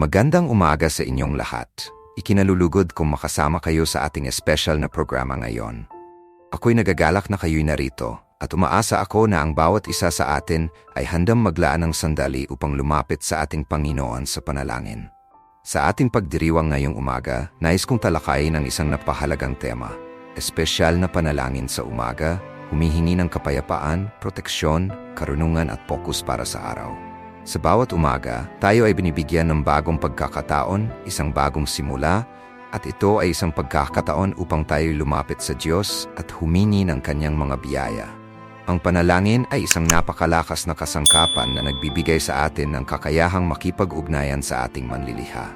Magandang umaga sa inyong lahat. Ikinalulugod kung makasama kayo sa ating espesyal na programa ngayon. Ako'y nagagalak na kayo'y narito at umaasa ako na ang bawat isa sa atin ay handang maglaan ng sandali upang lumapit sa ating Panginoon sa panalangin. Sa ating pagdiriwang ngayong umaga, nais kong talakayin ang isang napahalagang tema, espesyal na panalangin sa umaga, humihingi ng kapayapaan, proteksyon, karunungan at pokus para sa araw. Sa bawat umaga, tayo ay binibigyan ng bagong pagkakataon, isang bagong simula, at ito ay isang pagkakataon upang tayo lumapit sa Diyos at humini ng kanyang mga biyaya. Ang panalangin ay isang napakalakas na kasangkapan na nagbibigay sa atin ng kakayahang makipag-ugnayan sa ating manliliha.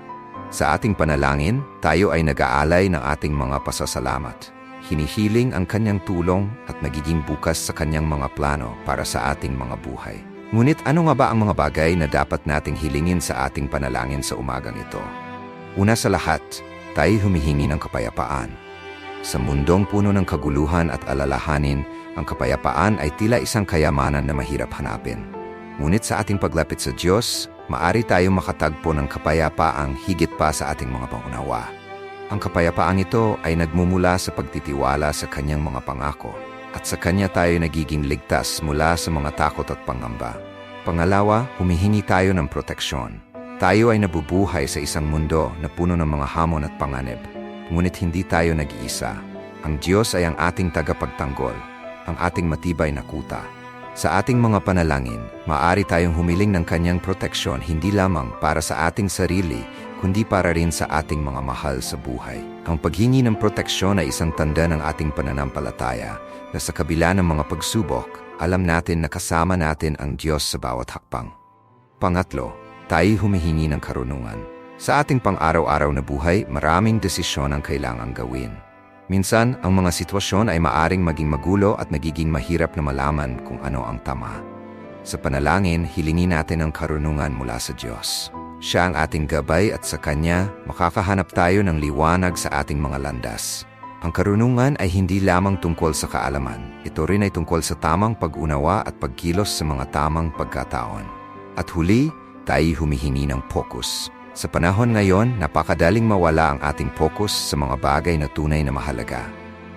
Sa ating panalangin, tayo ay nag-aalay ng ating mga pasasalamat. Hinihiling ang kanyang tulong at nagiging bukas sa kanyang mga plano para sa ating mga buhay. Ngunit ano nga ba ang mga bagay na dapat nating hilingin sa ating panalangin sa umagang ito? Una sa lahat, tayo humihingi ng kapayapaan. Sa mundong puno ng kaguluhan at alalahanin, ang kapayapaan ay tila isang kayamanan na mahirap hanapin. Ngunit sa ating paglapit sa Diyos, maari tayong makatagpo ng kapayapaang higit pa sa ating mga pangunawa. Ang kapayapaang ito ay nagmumula sa pagtitiwala sa kanyang mga pangako at sa kanya tayo nagiging ligtas mula sa mga takot at pangamba. Pangalawa, humihingi tayo ng proteksyon. Tayo ay nabubuhay sa isang mundo na puno ng mga hamon at panganib. Ngunit hindi tayo nag-iisa. Ang Diyos ay ang ating tagapagtanggol, ang ating matibay na kuta. Sa ating mga panalangin, maaari tayong humiling ng kanyang proteksyon hindi lamang para sa ating sarili, kundi para rin sa ating mga mahal sa buhay. Ang paghingi ng proteksyon ay isang tanda ng ating pananampalataya na sa kabila ng mga pagsubok, alam natin na kasama natin ang Diyos sa bawat hakbang. Pangatlo, tayo humihingi ng karunungan. Sa ating pang-araw-araw na buhay, maraming desisyon ang kailangang gawin. Minsan, ang mga sitwasyon ay maaring maging magulo at nagiging mahirap na malaman kung ano ang tama. Sa panalangin, hilingin natin ang karunungan mula sa Diyos. Siya ang ating gabay at sa Kanya, makakahanap tayo ng liwanag sa ating mga landas. Ang karunungan ay hindi lamang tungkol sa kaalaman. Ito rin ay tungkol sa tamang pag-unawa at pagkilos sa mga tamang pagkataon. At huli, tayo humihingi ng focus. Sa panahon ngayon, napakadaling mawala ang ating focus sa mga bagay na tunay na mahalaga.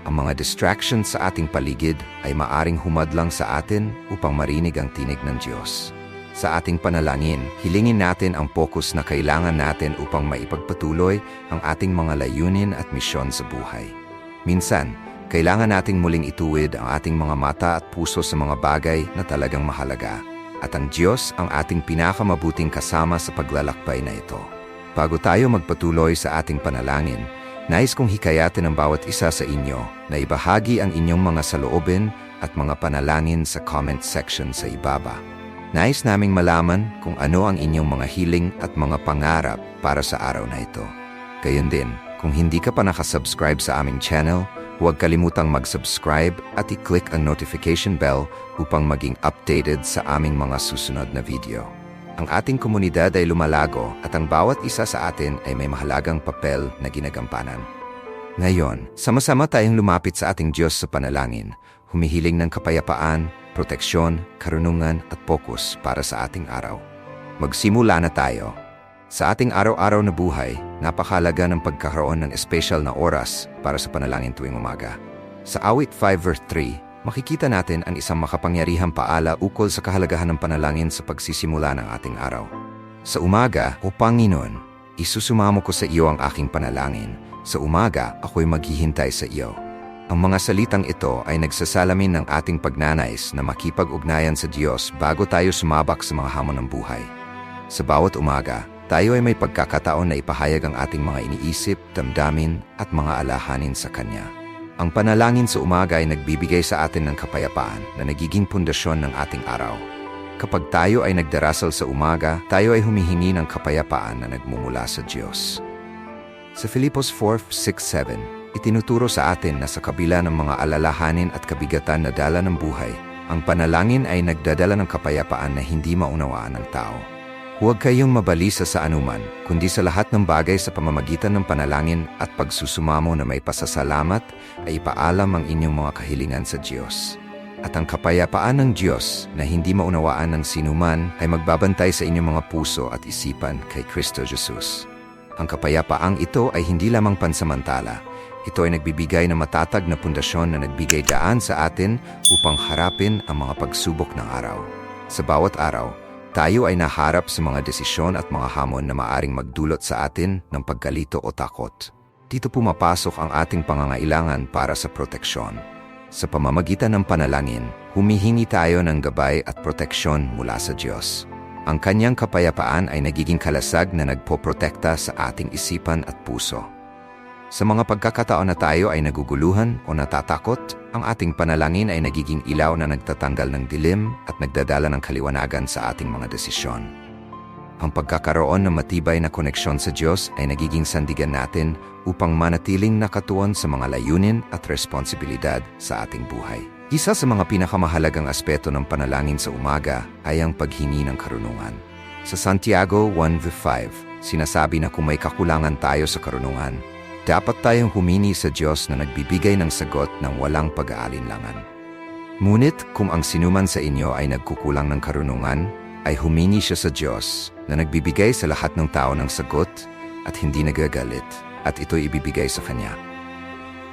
Ang mga distractions sa ating paligid ay maaring humadlang sa atin upang marinig ang tinig ng Diyos. Sa ating panalangin, hilingin natin ang focus na kailangan natin upang maipagpatuloy ang ating mga layunin at misyon sa buhay. Minsan, kailangan nating muling ituwid ang ating mga mata at puso sa mga bagay na talagang mahalaga at ang Diyos ang ating pinakamabuting kasama sa paglalakbay na ito. Bago tayo magpatuloy sa ating panalangin, nais kong hikayatin ang bawat isa sa inyo na ibahagi ang inyong mga saloobin at mga panalangin sa comment section sa ibaba. Nais naming malaman kung ano ang inyong mga hiling at mga pangarap para sa araw na ito. Gayon din, kung hindi ka pa nakasubscribe sa aming channel, Huwag kalimutang mag-subscribe at i-click ang notification bell upang maging updated sa aming mga susunod na video. Ang ating komunidad ay lumalago at ang bawat isa sa atin ay may mahalagang papel na ginagampanan. Ngayon, sama-sama tayong lumapit sa ating Diyos sa panalangin, humihiling ng kapayapaan, proteksyon, karunungan at pokus para sa ating araw. Magsimula na tayo. Sa ating araw-araw na buhay, napakalaga ng pagkakaroon ng espesyal na oras para sa panalangin tuwing umaga. Sa awit 5 verse 3, makikita natin ang isang makapangyarihang paala ukol sa kahalagahan ng panalangin sa pagsisimula ng ating araw. Sa umaga, O Panginoon, isusumamo ko sa iyo ang aking panalangin. Sa umaga, ako'y maghihintay sa iyo. Ang mga salitang ito ay nagsasalamin ng ating pagnanais na makipag-ugnayan sa Diyos bago tayo sumabak sa mga hamon ng buhay. Sa bawat umaga, tayo ay may pagkakataon na ipahayag ang ating mga iniisip, damdamin at mga alahanin sa Kanya. Ang panalangin sa umaga ay nagbibigay sa atin ng kapayapaan na nagiging pundasyon ng ating araw. Kapag tayo ay nagdarasal sa umaga, tayo ay humihingi ng kapayapaan na nagmumula sa Diyos. Sa Filipos 4:6-7, itinuturo sa atin na sa kabila ng mga alalahanin at kabigatan na dala ng buhay, ang panalangin ay nagdadala ng kapayapaan na hindi maunawaan ng tao. Huwag kayong mabalisa sa anuman, kundi sa lahat ng bagay sa pamamagitan ng panalangin at pagsusumamo na may pasasalamat ay ipaalam ang inyong mga kahilingan sa Diyos. At ang kapayapaan ng Diyos na hindi maunawaan ng sinuman ay magbabantay sa inyong mga puso at isipan kay Kristo Jesus. Ang kapayapaang ito ay hindi lamang pansamantala. Ito ay nagbibigay ng matatag na pundasyon na nagbigay daan sa atin upang harapin ang mga pagsubok ng araw. Sa bawat araw, tayo ay naharap sa mga desisyon at mga hamon na maaring magdulot sa atin ng pagkalito o takot. Dito pumapasok ang ating pangangailangan para sa proteksyon. Sa pamamagitan ng panalangin, humihingi tayo ng gabay at proteksyon mula sa Diyos. Ang kanyang kapayapaan ay nagiging kalasag na nagpoprotekta sa ating isipan at puso. Sa mga pagkakataon na tayo ay naguguluhan o natatakot, ang ating panalangin ay nagiging ilaw na nagtatanggal ng dilim at nagdadala ng kaliwanagan sa ating mga desisyon. Ang pagkakaroon ng matibay na koneksyon sa Diyos ay nagiging sandigan natin upang manatiling nakatuon sa mga layunin at responsibilidad sa ating buhay. Isa sa mga pinakamahalagang aspeto ng panalangin sa umaga ay ang paghingi ng karunungan. Sa Santiago 1.5, sinasabi na kung may kakulangan tayo sa karunungan, dapat tayong humini sa Diyos na nagbibigay ng sagot ng walang pag-aalinlangan. Ngunit kung ang sinuman sa inyo ay nagkukulang ng karunungan, ay humini siya sa Diyos na nagbibigay sa lahat ng tao ng sagot at hindi nagagalit at ito'y ibibigay sa Kanya.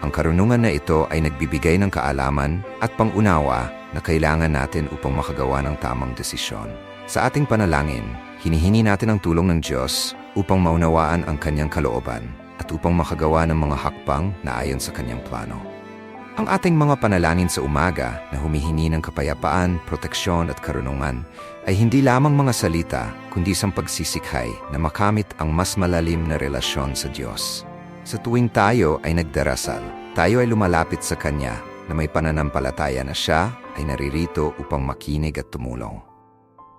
Ang karunungan na ito ay nagbibigay ng kaalaman at pangunawa na kailangan natin upang makagawa ng tamang desisyon. Sa ating panalangin, hinihingi natin ang tulong ng Diyos upang maunawaan ang Kanyang kalooban at upang makagawa ng mga hakbang na ayon sa Kanyang plano. Ang ating mga panalangin sa umaga na humihingi ng kapayapaan, proteksyon at karunungan ay hindi lamang mga salita kundi isang pagsisikhay na makamit ang mas malalim na relasyon sa Diyos. Sa tuwing tayo ay nagdarasal, tayo ay lumalapit sa Kanya na may pananampalataya na Siya ay naririto upang makinig at tumulong.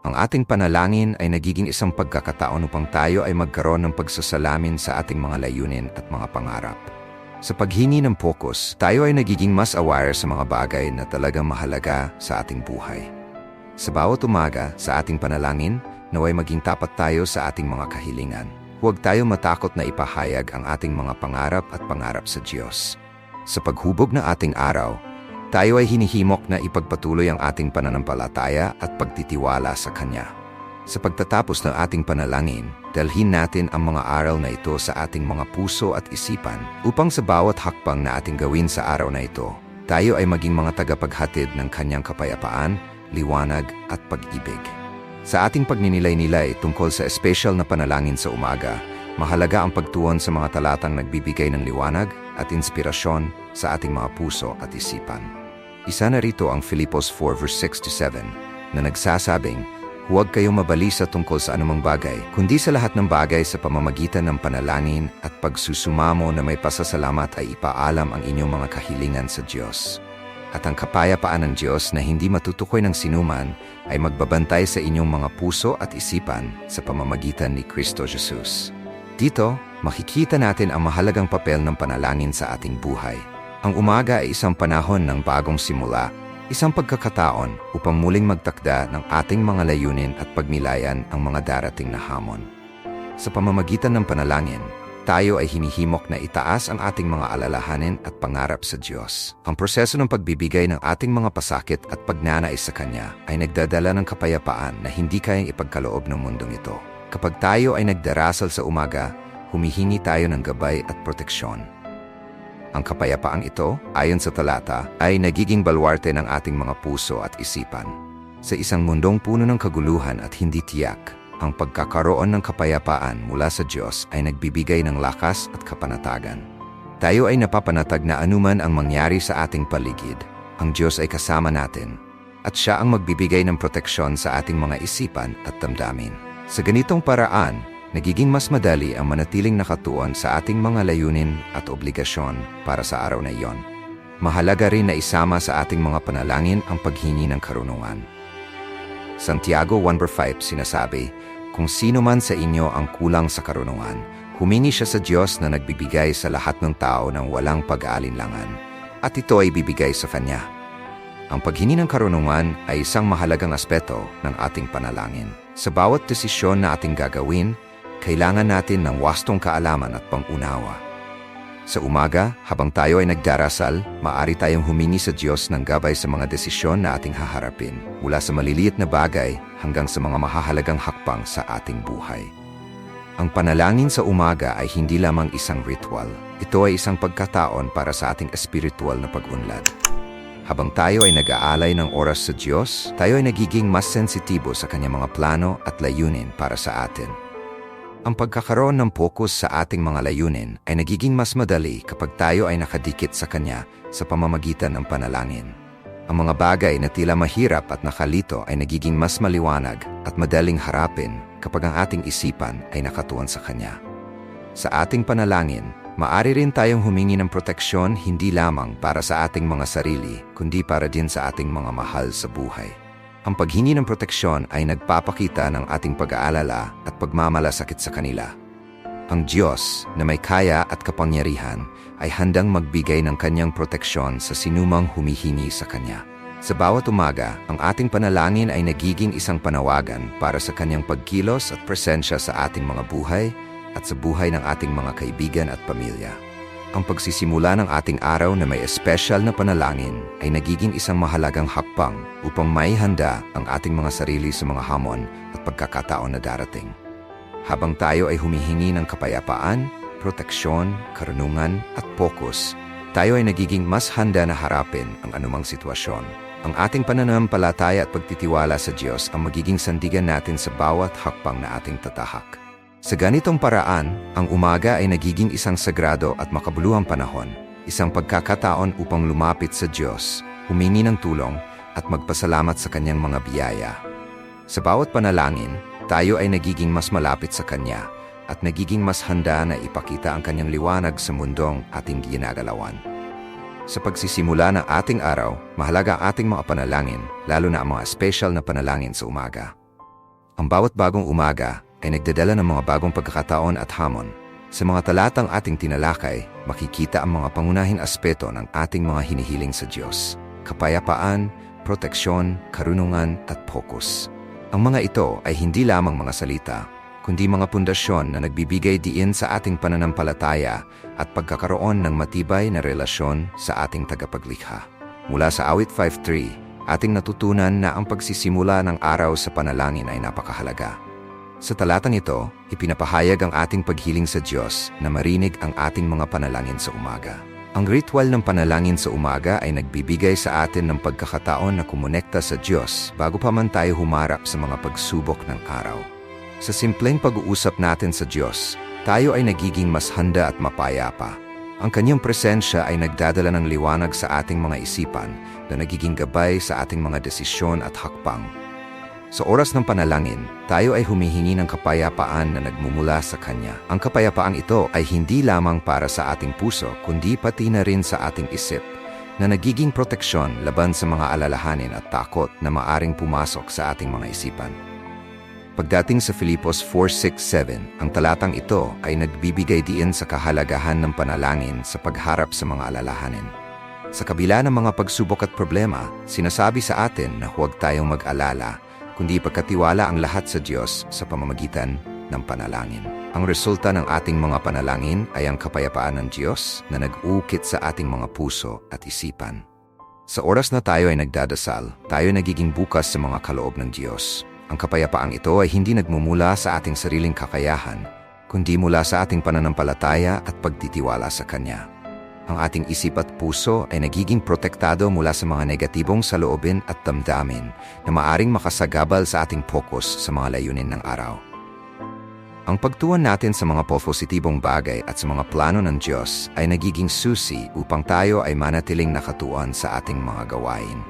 Ang ating panalangin ay nagiging isang pagkakataon upang tayo ay magkaroon ng pagsasalamin sa ating mga layunin at mga pangarap. Sa paghingi ng focus, tayo ay nagiging mas aware sa mga bagay na talagang mahalaga sa ating buhay. Sa bawat umaga, sa ating panalangin, naway maging tapat tayo sa ating mga kahilingan. Huwag tayo matakot na ipahayag ang ating mga pangarap at pangarap sa Diyos. Sa paghubog na ating araw, tayo ay hinihimok na ipagpatuloy ang ating pananampalataya at pagtitiwala sa Kanya. Sa pagtatapos ng ating panalangin, dalhin natin ang mga aral na ito sa ating mga puso at isipan upang sa bawat hakbang na ating gawin sa araw na ito, tayo ay maging mga tagapaghatid ng kanyang kapayapaan, liwanag at pag-ibig. Sa ating pagninilay-nilay tungkol sa espesyal na panalangin sa umaga, mahalaga ang pagtuon sa mga talatang nagbibigay ng liwanag at inspirasyon sa ating mga puso at isipan. Isa na rito ang Filipos 4 verse 6 to 7 na nagsasabing, Huwag kayong mabalisa tungkol sa anumang bagay, kundi sa lahat ng bagay sa pamamagitan ng panalangin at pagsusumamo na may pasasalamat ay ipaalam ang inyong mga kahilingan sa Diyos. At ang kapayapaan ng Diyos na hindi matutukoy ng sinuman ay magbabantay sa inyong mga puso at isipan sa pamamagitan ni Kristo Jesus. Dito, makikita natin ang mahalagang papel ng panalangin sa ating buhay. Ang umaga ay isang panahon ng bagong simula Isang pagkakataon upang muling magtakda ng ating mga layunin at pagmilayan ang mga darating na hamon. Sa pamamagitan ng panalangin, tayo ay hinihimok na itaas ang ating mga alalahanin at pangarap sa Diyos. Ang proseso ng pagbibigay ng ating mga pasakit at pagnanais sa Kanya ay nagdadala ng kapayapaan na hindi kayang ipagkaloob ng mundong ito. Kapag tayo ay nagdarasal sa umaga, humihingi tayo ng gabay at proteksyon ang kapayapaang ito, ayon sa talata, ay nagiging balwarte ng ating mga puso at isipan. Sa isang mundong puno ng kaguluhan at hindi tiyak, ang pagkakaroon ng kapayapaan mula sa Diyos ay nagbibigay ng lakas at kapanatagan. Tayo ay napapanatag na anuman ang mangyari sa ating paligid, ang Diyos ay kasama natin, at siya ang magbibigay ng proteksyon sa ating mga isipan at damdamin. Sa ganitong paraan, nagiging mas madali ang manatiling nakatuon sa ating mga layunin at obligasyon para sa araw na iyon. Mahalaga rin na isama sa ating mga panalangin ang paghingi ng karunungan. Santiago 1.5 sinasabi, Kung sino man sa inyo ang kulang sa karunungan, humingi siya sa Diyos na nagbibigay sa lahat ng tao ng walang pag-aalinlangan, at ito ay bibigay sa Kanya. Ang paghingi ng karunungan ay isang mahalagang aspeto ng ating panalangin. Sa bawat desisyon na ating gagawin, kailangan natin ng wastong kaalaman at pangunawa. Sa umaga, habang tayo ay nagdarasal, maaari tayong humingi sa Diyos ng gabay sa mga desisyon na ating haharapin, mula sa maliliit na bagay hanggang sa mga mahahalagang hakbang sa ating buhay. Ang panalangin sa umaga ay hindi lamang isang ritual. Ito ay isang pagkataon para sa ating espiritual na pag-unlad. Habang tayo ay nag-aalay ng oras sa Diyos, tayo ay nagiging mas sensitibo sa kanyang mga plano at layunin para sa atin. Ang pagkakaroon ng focus sa ating mga layunin ay nagiging mas madali kapag tayo ay nakadikit sa Kanya sa pamamagitan ng panalangin. Ang mga bagay na tila mahirap at nakalito ay nagiging mas maliwanag at madaling harapin kapag ang ating isipan ay nakatuon sa Kanya. Sa ating panalangin, maari rin tayong humingi ng proteksyon hindi lamang para sa ating mga sarili, kundi para din sa ating mga mahal sa buhay. Ang paghingi ng proteksyon ay nagpapakita ng ating pag-aalala at pagmamalasakit sa kanila. Ang Diyos na may kaya at kapangyarihan ay handang magbigay ng kanyang proteksyon sa sinumang humihingi sa kanya. Sa bawat umaga, ang ating panalangin ay nagiging isang panawagan para sa kanyang pagkilos at presensya sa ating mga buhay at sa buhay ng ating mga kaibigan at pamilya. Ang pagsisimula ng ating araw na may espesyal na panalangin ay nagiging isang mahalagang hakbang upang maihanda ang ating mga sarili sa mga hamon at pagkakataon na darating. Habang tayo ay humihingi ng kapayapaan, proteksyon, karunungan at focus, tayo ay nagiging mas handa na harapin ang anumang sitwasyon. Ang ating pananampalataya at pagtitiwala sa Diyos ang magiging sandigan natin sa bawat hakbang na ating tatahak. Sa ganitong paraan, ang umaga ay nagiging isang sagrado at makabuluhang panahon, isang pagkakataon upang lumapit sa Diyos, humingi ng tulong at magpasalamat sa Kanyang mga biyaya. Sa bawat panalangin, tayo ay nagiging mas malapit sa Kanya at nagiging mas handa na ipakita ang Kanyang liwanag sa mundong ating ginagalawan. Sa pagsisimula ng ating araw, mahalaga ating mga panalangin, lalo na ang mga special na panalangin sa umaga. Ang bawat bagong umaga ay nagdadala ng mga bagong pagkakataon at hamon. Sa mga talatang ating tinalakay, makikita ang mga pangunahing aspeto ng ating mga hinihiling sa Diyos. Kapayapaan, proteksyon, karunungan at focus. Ang mga ito ay hindi lamang mga salita, kundi mga pundasyon na nagbibigay diin sa ating pananampalataya at pagkakaroon ng matibay na relasyon sa ating tagapaglikha. Mula sa awit 5.3, ating natutunan na ang pagsisimula ng araw sa panalangin ay napakahalaga. Sa talatang ito, ipinapahayag ang ating paghiling sa Diyos na marinig ang ating mga panalangin sa umaga. Ang ritual ng panalangin sa umaga ay nagbibigay sa atin ng pagkakataon na kumonekta sa Diyos bago pa man tayo humarap sa mga pagsubok ng araw. Sa simpleng pag-uusap natin sa Diyos, tayo ay nagiging mas handa at mapayapa. Ang kanyang presensya ay nagdadala ng liwanag sa ating mga isipan na nagiging gabay sa ating mga desisyon at hakbang sa oras ng panalangin, tayo ay humihingi ng kapayapaan na nagmumula sa Kanya. Ang kapayapaang ito ay hindi lamang para sa ating puso, kundi pati na rin sa ating isip, na nagiging proteksyon laban sa mga alalahanin at takot na maaring pumasok sa ating mga isipan. Pagdating sa Filipos 4.6.7, ang talatang ito ay nagbibigay diin sa kahalagahan ng panalangin sa pagharap sa mga alalahanin. Sa kabila ng mga pagsubok at problema, sinasabi sa atin na huwag tayong mag-alala kundi pagkatiwala ang lahat sa Diyos sa pamamagitan ng panalangin. Ang resulta ng ating mga panalangin ay ang kapayapaan ng Diyos na nag-ukit sa ating mga puso at isipan. Sa oras na tayo ay nagdadasal, tayo nagiging bukas sa mga kaloob ng Diyos. Ang kapayapaang ito ay hindi nagmumula sa ating sariling kakayahan, kundi mula sa ating pananampalataya at pagtitiwala sa Kanya ang ating isip at puso ay nagiging protektado mula sa mga negatibong saloobin at damdamin na maaring makasagabal sa ating focus sa mga layunin ng araw. Ang pagtuwan natin sa mga positibong bagay at sa mga plano ng Diyos ay nagiging susi upang tayo ay manatiling nakatuan sa ating mga gawain.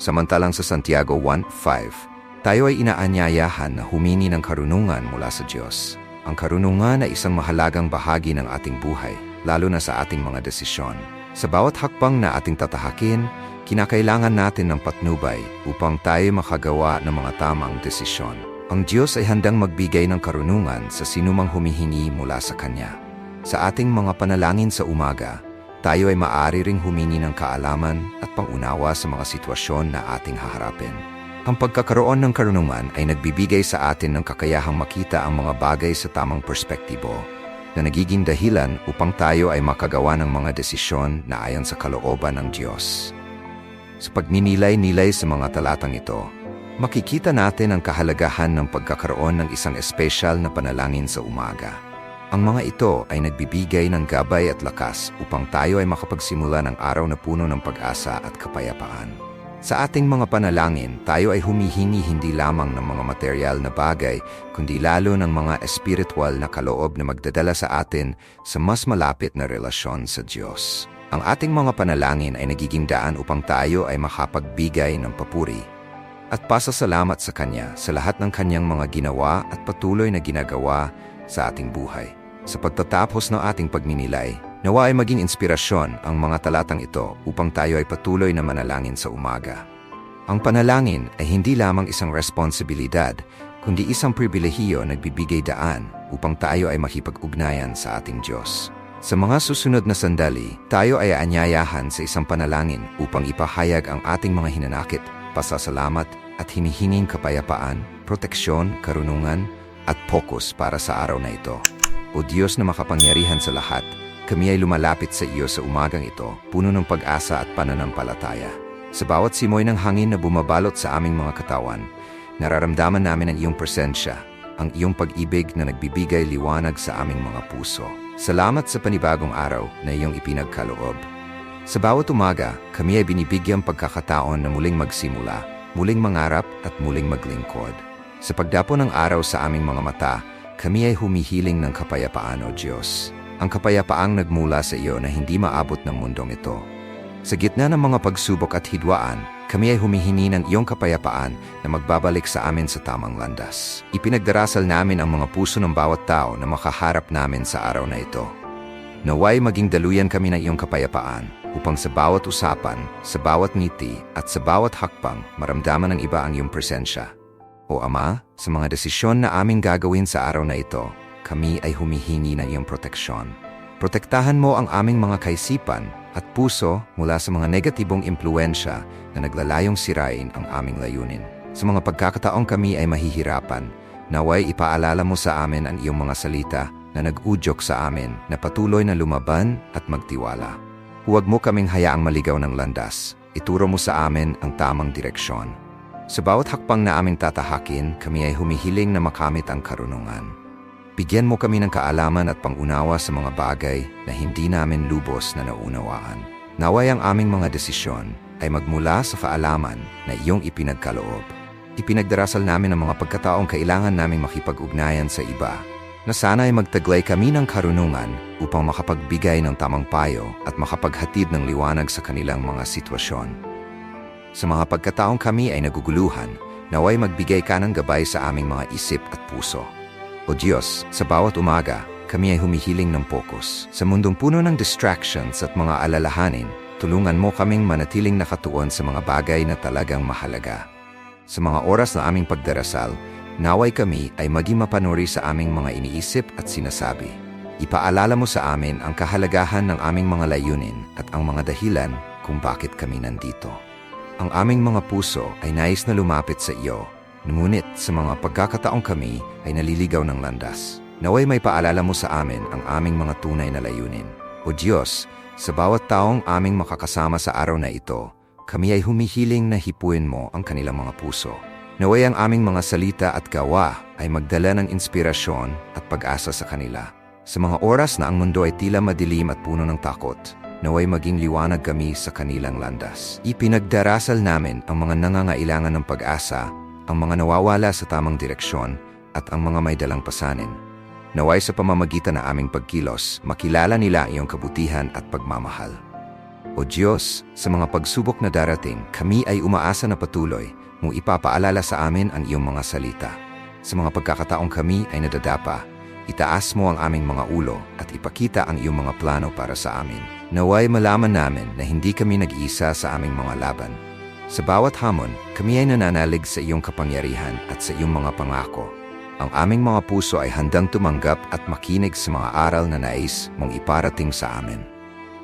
Samantalang sa Santiago 1.5, tayo ay inaanyayahan na humini ng karunungan mula sa Diyos. Ang karunungan ay isang mahalagang bahagi ng ating buhay lalo na sa ating mga desisyon. Sa bawat hakbang na ating tatahakin, kinakailangan natin ng patnubay upang tayo makagawa ng mga tamang desisyon. Ang Diyos ay handang magbigay ng karunungan sa sinumang humihingi mula sa Kanya. Sa ating mga panalangin sa umaga, tayo ay maaari ring humingi ng kaalaman at pangunawa sa mga sitwasyon na ating haharapin. Ang pagkakaroon ng karunungan ay nagbibigay sa atin ng kakayahang makita ang mga bagay sa tamang perspektibo na nagiging dahilan upang tayo ay makagawa ng mga desisyon na ayon sa kalooban ng Diyos. Sa pagninilay-nilay sa mga talatang ito, makikita natin ang kahalagahan ng pagkakaroon ng isang espesyal na panalangin sa umaga. Ang mga ito ay nagbibigay ng gabay at lakas upang tayo ay makapagsimula ng araw na puno ng pag-asa at kapayapaan. Sa ating mga panalangin, tayo ay humihingi hindi lamang ng mga material na bagay, kundi lalo ng mga espiritual na kaloob na magdadala sa atin sa mas malapit na relasyon sa Diyos. Ang ating mga panalangin ay nagiging daan upang tayo ay makapagbigay ng papuri at pasasalamat sa Kanya sa lahat ng Kanyang mga ginawa at patuloy na ginagawa sa ating buhay. Sa pagtatapos ng ating pagninilay, nawa ay maging inspirasyon ang mga talatang ito upang tayo ay patuloy na manalangin sa umaga. Ang panalangin ay hindi lamang isang responsibilidad, kundi isang pribilehiyo nagbibigay daan upang tayo ay makipag-ugnayan sa ating Diyos. Sa mga susunod na sandali, tayo ay anyayahan sa isang panalangin upang ipahayag ang ating mga hinanakit, pasasalamat at hinihinging kapayapaan, proteksyon, karunungan at pokus para sa araw na ito. O Diyos na makapangyarihan sa lahat, kami ay lumalapit sa iyo sa umagang ito, puno ng pag-asa at pananampalataya. Sa bawat simoy ng hangin na bumabalot sa aming mga katawan, nararamdaman namin ang iyong presensya, ang iyong pag-ibig na nagbibigay liwanag sa aming mga puso. Salamat sa panibagong araw na iyong ipinagkaloob. Sa bawat umaga, kami ay binibigyang pagkakataon na muling magsimula, muling mangarap at muling maglingkod. Sa pagdapo ng araw sa aming mga mata, kami ay humihiling ng kapayapaan o Diyos. Ang kapayapaang nagmula sa iyo na hindi maabot ng mundong ito. Sa gitna ng mga pagsubok at hidwaan, kami ay humihingi ng iyong kapayapaan na magbabalik sa amin sa tamang landas. Ipinagdarasal namin ang mga puso ng bawat tao na makaharap namin sa araw na ito. Naway maging daluyan kami ng iyong kapayapaan upang sa bawat usapan, sa bawat ngiti at sa bawat hakbang maramdaman ng iba ang iyong presensya. O Ama, sa mga desisyon na aming gagawin sa araw na ito, kami ay humihingi ng iyong proteksyon. Protektahan mo ang aming mga kaisipan at puso mula sa mga negatibong impluensya na naglalayong sirain ang aming layunin. Sa mga pagkakataong kami ay mahihirapan, naway ipaalala mo sa amin ang iyong mga salita na nag-udyok sa amin na patuloy na lumaban at magtiwala. Huwag mo kaming hayaang maligaw ng landas. Ituro mo sa amin ang tamang direksyon. Sa bawat hakbang na aming tatahakin, kami ay humihiling na makamit ang karunungan. Bigyan mo kami ng kaalaman at pangunawa sa mga bagay na hindi namin lubos na naunawaan. Naway ang aming mga desisyon ay magmula sa kaalaman na iyong ipinagkaloob. Ipinagdarasal namin ang mga pagkataong kailangan naming makipag-ugnayan sa iba na sana ay magtaglay kami ng karunungan upang makapagbigay ng tamang payo at makapaghatid ng liwanag sa kanilang mga sitwasyon. Sa mga pagkataong kami ay naguguluhan, naway magbigay ka ng gabay sa aming mga isip at puso. O Diyos, sa bawat umaga, kami ay humihiling ng pokus. Sa mundong puno ng distractions at mga alalahanin, tulungan mo kaming manatiling nakatuon sa mga bagay na talagang mahalaga. Sa mga oras na aming pagdarasal, naway kami ay maging mapanuri sa aming mga iniisip at sinasabi. Ipaalala mo sa amin ang kahalagahan ng aming mga layunin at ang mga dahilan kung bakit kami nandito. Ang aming mga puso ay nais na lumapit sa iyo, ngunit sa mga pagkakataong kami ay naliligaw ng landas. Naway may paalala mo sa amin ang aming mga tunay na layunin. O Diyos, sa bawat taong aming makakasama sa araw na ito, kami ay humihiling na hipuin mo ang kanilang mga puso. Naway ang aming mga salita at gawa ay magdala ng inspirasyon at pag-asa sa kanila. Sa mga oras na ang mundo ay tila madilim at puno ng takot, naway maging liwanag kami sa kanilang landas. Ipinagdarasal namin ang mga nangangailangan ng pag-asa, ang mga nawawala sa tamang direksyon, at ang mga may dalang pasanin. Naway sa pamamagitan na aming pagkilos, makilala nila iyong kabutihan at pagmamahal. O Diyos, sa mga pagsubok na darating, kami ay umaasa na patuloy mong ipapaalala sa amin ang iyong mga salita. Sa mga pagkakataong kami ay nadadapa, itaas mo ang aming mga ulo at ipakita ang iyong mga plano para sa amin. Naway malaman namin na hindi kami nag-iisa sa aming mga laban. Sa bawat hamon, kami ay nananalig sa iyong kapangyarihan at sa iyong mga pangako. Ang aming mga puso ay handang tumanggap at makinig sa mga aral na nais mong iparating sa amin.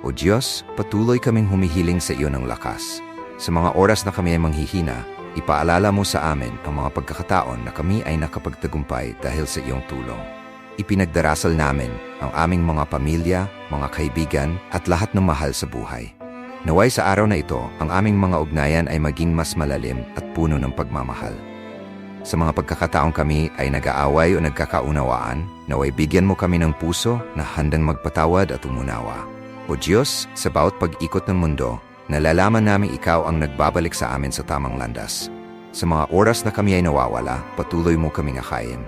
O Diyos, patuloy kaming humihiling sa iyo ng lakas. Sa mga oras na kami ay manghihina, ipaalala mo sa amin ang mga pagkakataon na kami ay nakapagtagumpay dahil sa iyong tulong. Ipinagdarasal namin ang aming mga pamilya, mga kaibigan at lahat ng mahal sa buhay. Naway sa araw na ito, ang aming mga ugnayan ay maging mas malalim at puno ng pagmamahal. Sa mga pagkakataong kami ay nag-aaway o nagkakaunawaan, naway bigyan mo kami ng puso na handang magpatawad at umunawa. O Diyos, sa bawat pag-ikot ng mundo, nalalaman namin ikaw ang nagbabalik sa amin sa tamang landas. Sa mga oras na kami ay nawawala, patuloy mo kaming akayin.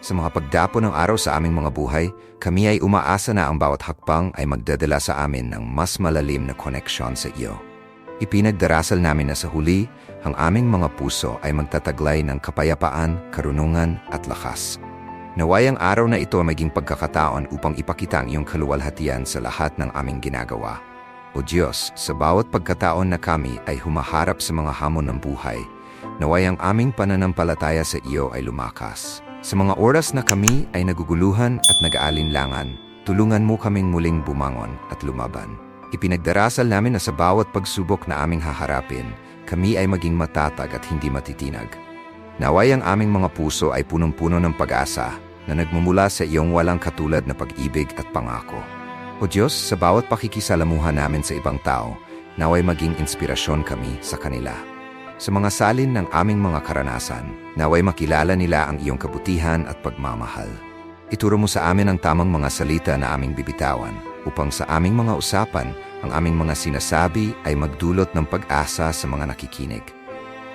Sa mga pagdapo ng araw sa aming mga buhay, kami ay umaasa na ang bawat hakbang ay magdadala sa amin ng mas malalim na koneksyon sa iyo. Ipinagdarasal namin na sa huli, ang aming mga puso ay magtataglay ng kapayapaan, karunungan at lakas. Naway ang araw na ito maging pagkakataon upang ipakita ang iyong kaluwalhatian sa lahat ng aming ginagawa. O Diyos, sa bawat pagkataon na kami ay humaharap sa mga hamon ng buhay, naway ang aming pananampalataya sa iyo ay lumakas. Sa mga oras na kami ay naguguluhan at nag-aalinlangan, tulungan mo kaming muling bumangon at lumaban. Ipinagdarasal namin na sa bawat pagsubok na aming haharapin, kami ay maging matatag at hindi matitinag. Naway ang aming mga puso ay punong-puno ng pag-asa na nagmumula sa iyong walang katulad na pag-ibig at pangako. O Diyos, sa bawat pakikisalamuhan namin sa ibang tao, naway maging inspirasyon kami sa kanila. Sa mga salin ng aming mga karanasan, naway makilala nila ang iyong kabutihan at pagmamahal. Ituro mo sa amin ang tamang mga salita na aming bibitawan upang sa aming mga usapan, ang aming mga sinasabi ay magdulot ng pag-asa sa mga nakikinig.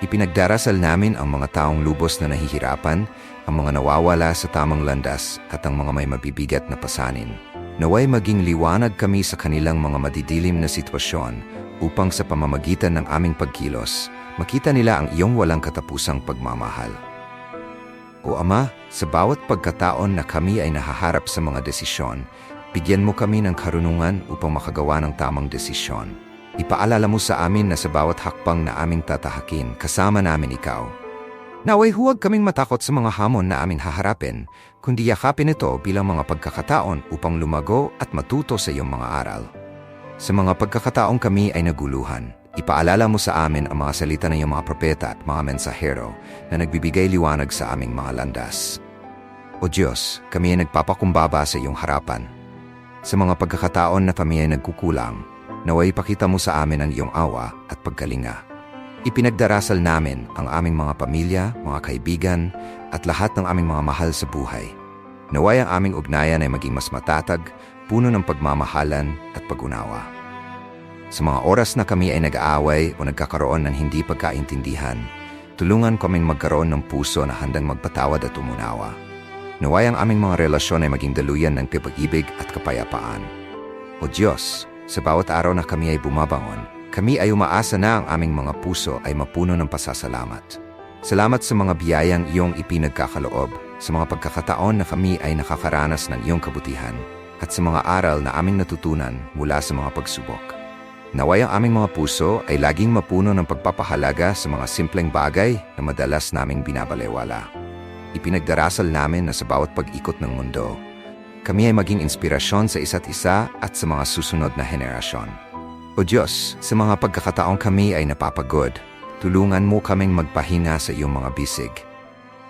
Ipinagdarasal namin ang mga taong lubos na nahihirapan, ang mga nawawala sa tamang landas at ang mga may mabibigat na pasanin. Naway maging liwanag kami sa kanilang mga madidilim na sitwasyon upang sa pamamagitan ng aming pagkilos, makita nila ang iyong walang katapusang pagmamahal. O Ama, sa bawat pagkataon na kami ay nahaharap sa mga desisyon, bigyan mo kami ng karunungan upang makagawa ng tamang desisyon. Ipaalala mo sa amin na sa bawat hakbang na aming tatahakin, kasama namin ikaw. Naway huwag kaming matakot sa mga hamon na aming haharapin, kundi yakapin ito bilang mga pagkakataon upang lumago at matuto sa iyong mga aral. Sa mga pagkakataong kami ay naguluhan, ipaalala mo sa amin ang mga salita ng iyong mga propeta at mga mensahero na nagbibigay liwanag sa aming mga landas. O Diyos, kami ay nagpapakumbaba sa iyong harapan. Sa mga pagkakataon na kami ay nagkukulang, naway ipakita mo sa amin ang iyong awa at pagkalinga. Ipinagdarasal namin ang aming mga pamilya, mga kaibigan, at lahat ng aming mga mahal sa buhay. Naway ang aming ugnayan ay maging mas matatag, puno ng pagmamahalan at pag-unawa. Sa mga oras na kami ay nag-aaway o nagkakaroon ng hindi pagkaintindihan, tulungan kaming magkaroon ng puso na handang magpatawad at umunawa. Naway ang aming mga relasyon ay maging daluyan ng pag-ibig at kapayapaan. O Diyos, sa bawat araw na kami ay bumabangon, kami ay umaasa na ang aming mga puso ay mapuno ng pasasalamat. Salamat sa mga biyayang iyong ipinagkakaloob, sa mga pagkakataon na kami ay nakakaranas ng iyong kabutihan, at sa mga aral na aming natutunan mula sa mga pagsubok. Naway ang aming mga puso ay laging mapuno ng pagpapahalaga sa mga simpleng bagay na madalas naming binabalewala. Ipinagdarasal namin na sa bawat pag-ikot ng mundo, kami ay maging inspirasyon sa isa't isa at sa mga susunod na henerasyon. O Diyos, sa mga pagkakataong kami ay napapagod, tulungan mo kaming magpahinga sa iyong mga bisig.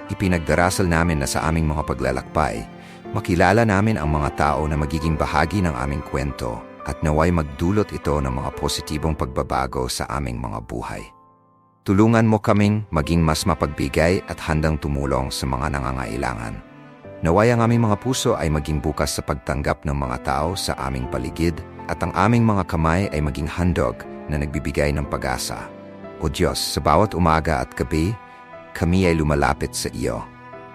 Ipinagdarasal namin na sa aming mga paglalakbay, makilala namin ang mga tao na magiging bahagi ng aming kwento at naway magdulot ito ng mga positibong pagbabago sa aming mga buhay. Tulungan mo kaming maging mas mapagbigay at handang tumulong sa mga nangangailangan. Naway ang aming mga puso ay maging bukas sa pagtanggap ng mga tao sa aming paligid at ang aming mga kamay ay maging handog na nagbibigay ng pag-asa. O Diyos, sa bawat umaga at gabi, kami ay lumalapit sa iyo.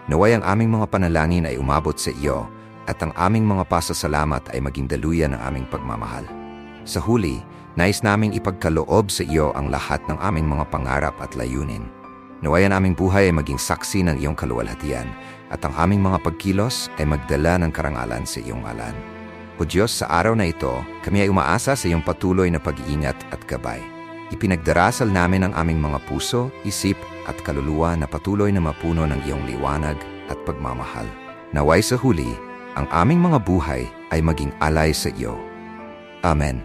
Naway ang aming mga panalangin ay umabot sa iyo at ang aming mga pasasalamat ay maging daluyan ng aming pagmamahal. Sa huli, nais naming ipagkaloob sa iyo ang lahat ng aming mga pangarap at layunin. Naway ang aming buhay ay maging saksi ng iyong kaluwalhatian at ang aming mga pagkilos ay magdala ng karangalan sa iyong alan. O Diyos, sa araw na ito, kami ay umaasa sa iyong patuloy na pag-iingat at gabay. Ipinagdarasal namin ang aming mga puso, isip at kaluluwa na patuloy na mapuno ng iyong liwanag at pagmamahal. Naway sa huli, ang aming mga buhay ay maging alay sa iyo. Amen.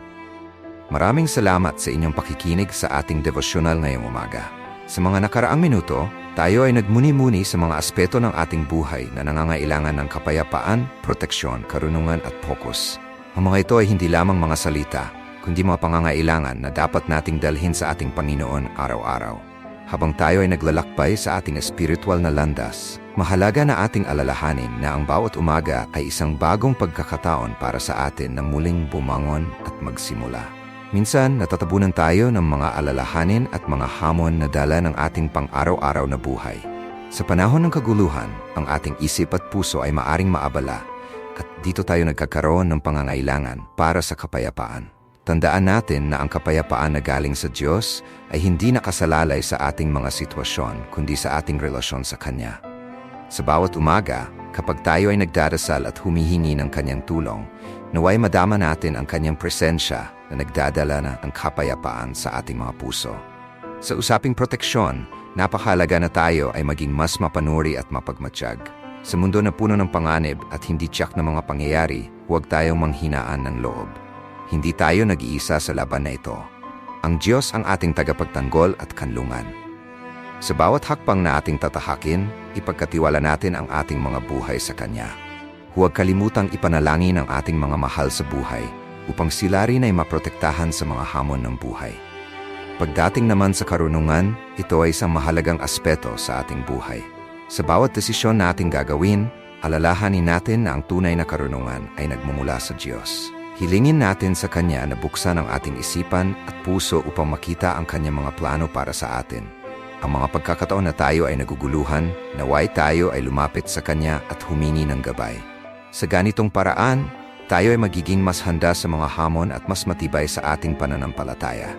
Maraming salamat sa inyong pakikinig sa ating devosyonal ngayong umaga. Sa mga nakaraang minuto, tayo ay nagmuni-muni sa mga aspeto ng ating buhay na nangangailangan ng kapayapaan, proteksyon, karunungan at focus. Ang mga ito ay hindi lamang mga salita, kundi mga pangangailangan na dapat nating dalhin sa ating Panginoon araw-araw. Habang tayo ay naglalakbay sa ating espiritual na landas, mahalaga na ating alalahanin na ang bawat umaga ay isang bagong pagkakataon para sa atin na muling bumangon at magsimula. Minsan, natatabunan tayo ng mga alalahanin at mga hamon na dala ng ating pang-araw-araw na buhay. Sa panahon ng kaguluhan, ang ating isip at puso ay maaring maabala at dito tayo nagkakaroon ng pangangailangan para sa kapayapaan. Tandaan natin na ang kapayapaan na galing sa Diyos ay hindi nakasalalay sa ating mga sitwasyon kundi sa ating relasyon sa Kanya. Sa bawat umaga, kapag tayo ay nagdarasal at humihingi ng Kanyang tulong, naway madama natin ang Kanyang presensya na nagdadala na ng kapayapaan sa ating mga puso. Sa usaping proteksyon, napakalaga na tayo ay maging mas mapanuri at mapagmatsyag. Sa mundo na puno ng panganib at hindi tiyak na mga pangyayari, huwag tayong manghinaan ng loob. Hindi tayo nag-iisa sa laban na ito. Ang Diyos ang ating tagapagtanggol at kanlungan. Sa bawat hakbang na ating tatahakin, ipagkatiwala natin ang ating mga buhay sa Kanya. Huwag kalimutang ipanalangin ang ating mga mahal sa buhay upang sila rin ay maprotektahan sa mga hamon ng buhay. Pagdating naman sa karunungan, ito ay isang mahalagang aspeto sa ating buhay. Sa bawat desisyon na ating gagawin, alalahanin natin na ang tunay na karunungan ay nagmumula sa Diyos. Hilingin natin sa Kanya na buksan ang ating isipan at puso upang makita ang Kanyang mga plano para sa atin. Ang mga pagkakataon na tayo ay naguguluhan, naway tayo ay lumapit sa Kanya at humingi ng gabay. Sa ganitong paraan, tayo ay magiging mas handa sa mga hamon at mas matibay sa ating pananampalataya.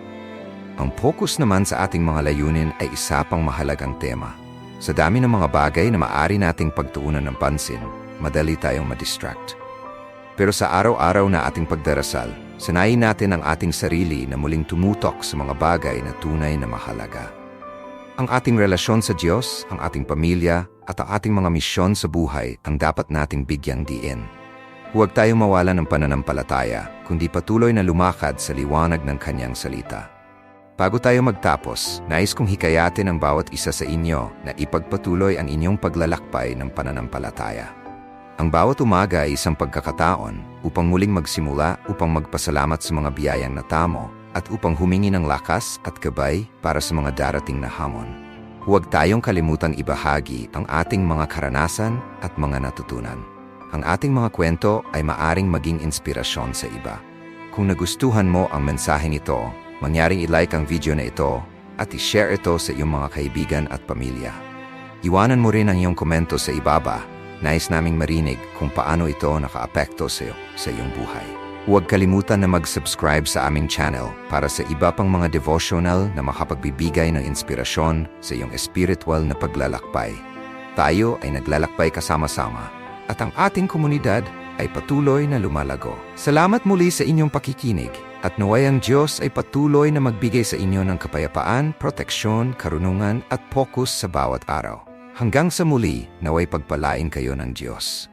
Ang focus naman sa ating mga layunin ay isa pang mahalagang tema. Sa dami ng mga bagay na maaari nating pagtuunan ng pansin, madali tayong madistract. Pero sa araw-araw na ating pagdarasal, sanayin natin ang ating sarili na muling tumutok sa mga bagay na tunay na mahalaga. Ang ating relasyon sa Diyos, ang ating pamilya, at ang ating mga misyon sa buhay ang dapat nating bigyang diin. Huwag tayong mawala ng pananampalataya, kundi patuloy na lumakad sa liwanag ng kanyang salita. Bago tayo magtapos, nais kong hikayatin ang bawat isa sa inyo na ipagpatuloy ang inyong paglalakbay ng pananampalataya. Ang bawat umaga ay isang pagkakataon upang muling magsimula upang magpasalamat sa mga biyayang natamo at upang humingi ng lakas at gabay para sa mga darating na hamon. Huwag tayong kalimutang ibahagi ang ating mga karanasan at mga natutunan. Ang ating mga kwento ay maaring maging inspirasyon sa iba. Kung nagustuhan mo ang mensaheng ito, mangyaring i-like ang video na ito at i-share ito sa iyong mga kaibigan at pamilya. Iwanan mo rin ang iyong komento sa ibaba Nais naming marinig kung paano ito nakaapekto sa iyo sa iyong buhay. Huwag kalimutan na mag-subscribe sa aming channel para sa iba pang mga devotional na makapagbibigay ng inspirasyon sa iyong spiritual na paglalakbay. Tayo ay naglalakbay kasama-sama at ang ating komunidad ay patuloy na lumalago. Salamat muli sa inyong pakikinig at naway ang Diyos ay patuloy na magbigay sa inyo ng kapayapaan, proteksyon, karunungan at focus sa bawat araw. Hanggang sa muli, naway pagpalain kayo ng Diyos.